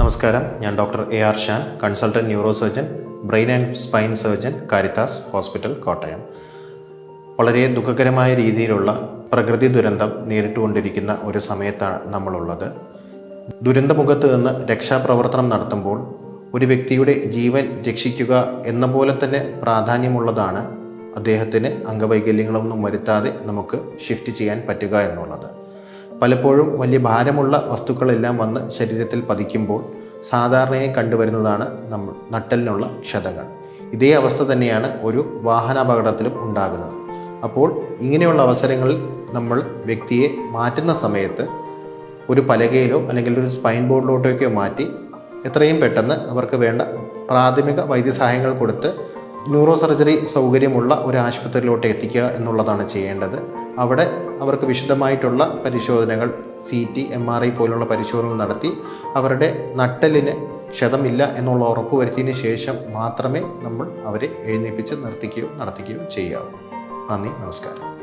നമസ്കാരം. ഞാൻ doctor A R Shan consultant neuro surgeon brain and spine surgeon Caritas hospital Kottayam. വളരെ ദുഃഖകരമായ രീതിയിലുള്ള പ്രകൃതി ദുരന്തം നേരിട്ടുകൊണ്ടിരിക്കുന്ന ഒരു സമയത്താണ് നമ്മളുള്ളത്. ദുരന്തമുഖത്ത് നിന്ന് രക്ഷാപ്രവർത്തനം നടത്തുമ്പോൾ ഒരു വ്യക്തിയുടെ ജീവൻ രക്ഷിക്കുക എന്ന പോലെ തന്നെ പ്രാധാന്യമുള്ളതാണ് അദ്ദേഹത്തിന് അംഗവൈകല്യങ്ങളൊന്നും വരുത്താതെ നമുക്ക് ഷിഫ്റ്റ് ചെയ്യാൻ പറ്റുക എന്നുള്ളത്. പലപ്പോഴും വലിയ ഭാരമുള്ള വസ്തുക്കളെല്ലാം വന്ന് ശരീരത്തിൽ പതിക്കുമ്പോൾ സാധാരണയായി കണ്ടുവരുന്നതാണ് നമ്മൾ നട്ടലിനുള്ള ക്ഷതങ്ങൾ. ഇതേ അവസ്ഥ തന്നെയാണ് ഒരു വാഹനാപകടത്തിലും ഉണ്ടാകുന്നത്. അപ്പോൾ ഇങ്ങനെയുള്ള അവസരങ്ങളിൽ നമ്മൾ വ്യക്തിയെ മാറ്റുന്ന സമയത്ത് ഒരു പലകയിലോ അല്ലെങ്കിൽ ഒരു സ്പൈൻ ബോർഡിലോട്ടൊക്കെയോ മാറ്റി എത്രയും പെട്ടെന്ന് അവർക്ക് വേണ്ട പ്രാഥമിക വൈദ്യസഹായങ്ങൾ കൊടുത്ത് ന്യൂറോ സർജറി സൗകര്യമുള്ള ഒരു ആശുപത്രിയിലോട്ട് എത്തിക്കുക എന്നുള്ളതാണ് ചെയ്യേണ്ടത്. അവിടെ അവർക്ക് വിശദമായിട്ടുള്ള പരിശോധനകൾ C T M R I പോലുള്ള പരിശോധനകൾ നടത്തി അവരുടെ നട്ടലിന് ക്ഷതമില്ല എന്നുള്ള ഉറപ്പ് വരുത്തിയതിന് ശേഷം മാത്രമേ നമ്മൾ അവരെ എഴുന്നേൽപ്പിച്ച് നിർത്തിക്കുകയോ നടത്തിക്കുകയോ ചെയ്യാവൂ. നന്ദി നമസ്കാരം.